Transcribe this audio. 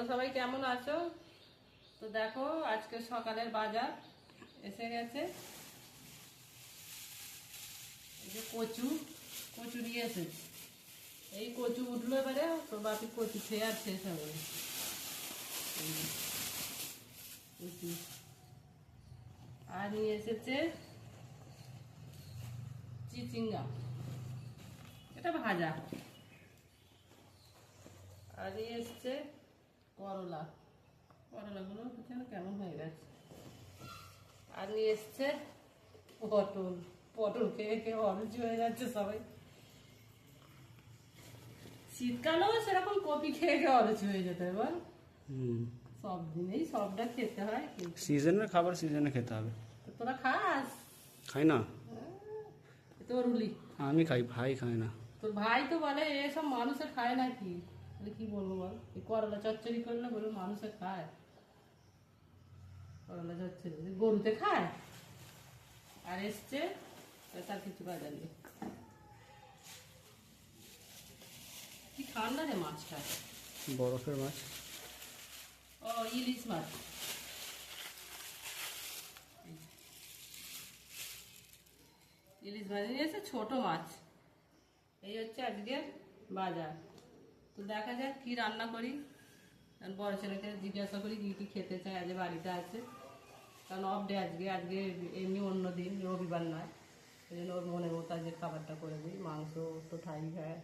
তোমরা সবাই কেমন আছো? তো দেখো, আজকে সকালের বাজার এসে গেছে। যে কচু কচু নিয়ে এসেছে। এই কচু উঠল এবারে, তো বাপি কচু খেয়ে আর শেষ হবে কচু। আর নিয়ে এসেছে চিচিঙ্গা। এটা ভাজা। আর এই এসছে করলা। করলাগুলো যেন কেমন হয়ে গেছে। আর নিয়ে এসছে পটল। পটল খেয়ে খেয়ে অরুচি হয়ে যাচ্ছে সবাই। শীতকালেও সেরকম কপি খেয়ে খেয়ে অরুচি হয়ে যেতে বল সব দিনেই সবটা খেতে হয়। সিজনের খাবার সিজনে খেতে হবে। তোরা খাস? খাই না? তোর রুলি আমি খাই ভাই খাই না। তোর ভাই তো বলে এসব মানুষে খায় নাকি? তাহলে কি বলব বল? এই করলা চচ্চড়ি করলে বলে মানুষে খায়। করলা চচ্চড়ি গরুতে খায়? আর এসছে তার কিছু বাজার নেই। কি ঠান্ডা রে মাছটা। বরফের মাছ। ও ইলিশ মাছ। ইলিশ মাছ নিয়েছে ছোট মাছ। এই হচ্ছে আজকে বাজার। তো দেখা যাক কি রান্না করি। বড় ছেলেকে জিজ্ঞাসা করি কী কী খেতে চায়, আজ বাড়িতে আছে। কারণ অফ ডে আজকে আজকে এমনি অন্য দিন, রবিবার নয়। সেই জন্য ওর মনের মতো আজকে খাবারটা করে দিই। মাংস তো ঠাই খায়